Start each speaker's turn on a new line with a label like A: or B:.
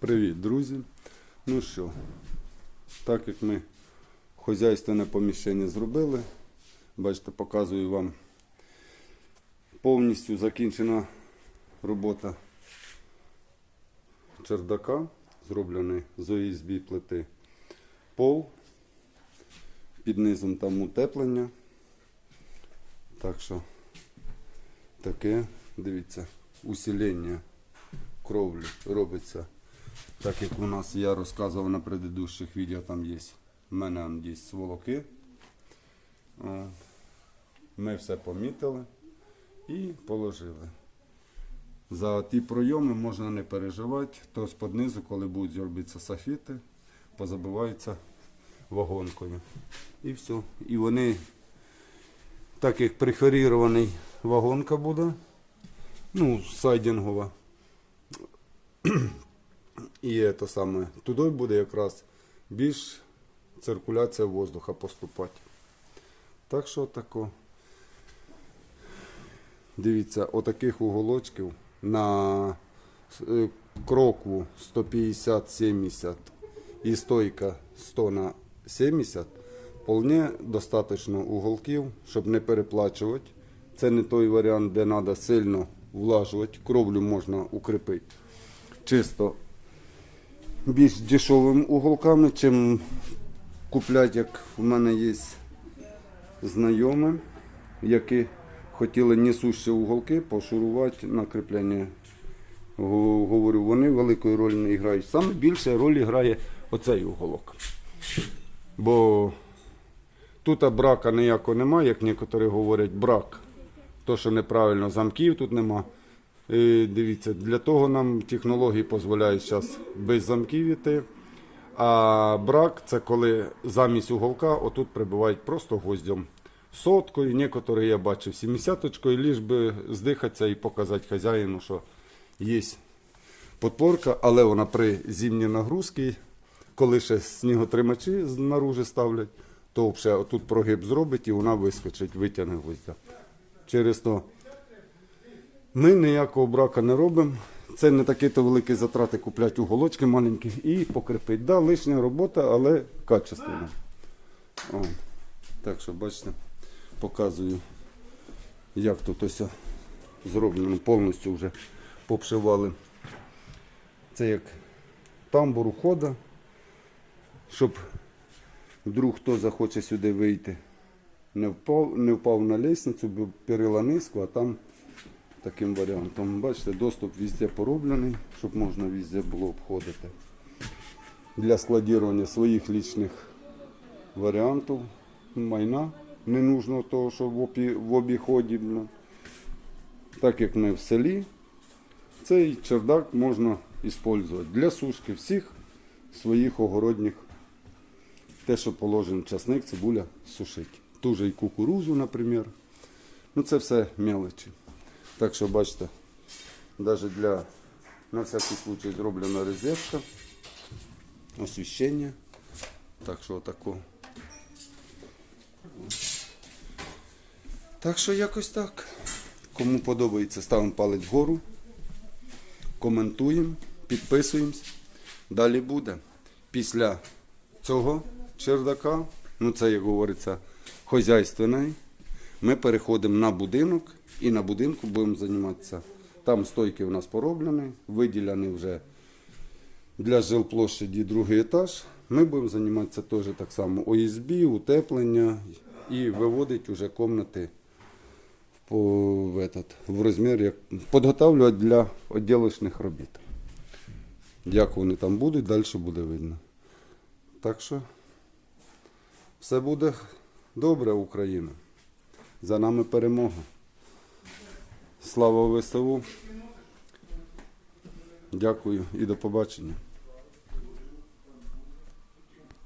A: Привіт, друзі. Ну що, так як ми хозяйственне поміщення зробили, бачите, показую вам повністю закінчена робота чердака, зроблений з ОСБ плити пол, під низом там утеплення. Так що таке, дивіться, усилення кровлі робиться. Так як у нас я розказував на предыдущих відео, там є в мене є сволоки. Ми все помітили і положили. За ті пройоми можна не переживати, то з-під низу, коли будуть зробитися софіти, позабиваються вагонкою. І все. І вони, так як преферірований вагонка буде, ну, сайдингова, і це саме, туди буде якраз більш циркуляція воздуха поступати. Так що тако. Дивіться, отаких уголочків на е, крокву 150-70 і стойка 100 на 70 вполне достатньо уголків, щоб не переплачувати. Це не той варіант, де треба сильно влажувати. Кровлю можна укріпити чисто більш дешевими уголками, чим купляти, як в мене є знайомі, які хотіли несущі уголки пошурувати на кріплення. Говорю, вони великої ролі не грають. Саме більше роль грає оцей уголок. Бо тут брака ніякого немає, як некоторі говорять, брак. То, що неправильно замків тут нема. Е, Дивіться, для того нам технології дозволяють зараз без замків іти. А брак це коли замість уголка отут прибувають просто гвоздем. Соткою, некоторі я бачив 70-очкою, ліж би здихатися і показати хазяїну, що є подпорка, але вона при зимній нагрузці, коли ще сніготримачі знаружи ставлять, то взагалі отут прогиб зробить і вона вискочить, витягне гвоздя. Через то ми ніякого брака не робимо. Це не такі то великі затрати купляти уголочки маленькі і покріпити. Да, лишня робота, але качественна. О, так що, бачите, показую, як тут ось зроблено. Повністю вже попшивали. Це як тамбур ухода, щоб вдруг хто захоче сюди вийти. Не впав, не впав на лестницю, бо перила низько, а там таким варіантом. Бачите, доступ везде пороблений, щоб можна везде було обходити. Для складування своїх лічних варіантів майна ненужного того, що в, опі, в обіході. Так як ми в селі, цей чердак можна використовувати для сушки всіх своїх огородніх. Те, що положено часник, цибуля сушить. Ту же і кукурузу, наприклад. Ну це все мелочі. Так що бачите, навіть для на всякий случай зроблена розетка, освіщення. Так що отако. Так що якось так. Кому подобається, ставимо палець вгору, коментуємо, підписуємось. Далі буде. Після цього чердака, ну це, як говориться, хозяйственний, ми переходимо на будинок і на будинку будемо займатися. Там стойки у нас пороблені, виділяні вже для жилплощаді другий етаж. Ми будемо займатися теж так само ОСБ, утеплення і виводити вже кімнати в, этот, в розмір, як, підготовлювати для відділочних робіт. Як вони там будуть, далі буде видно. Так що все буде добре, Україна. За нами перемога. Слава ВСУ. Дякую і до побачення.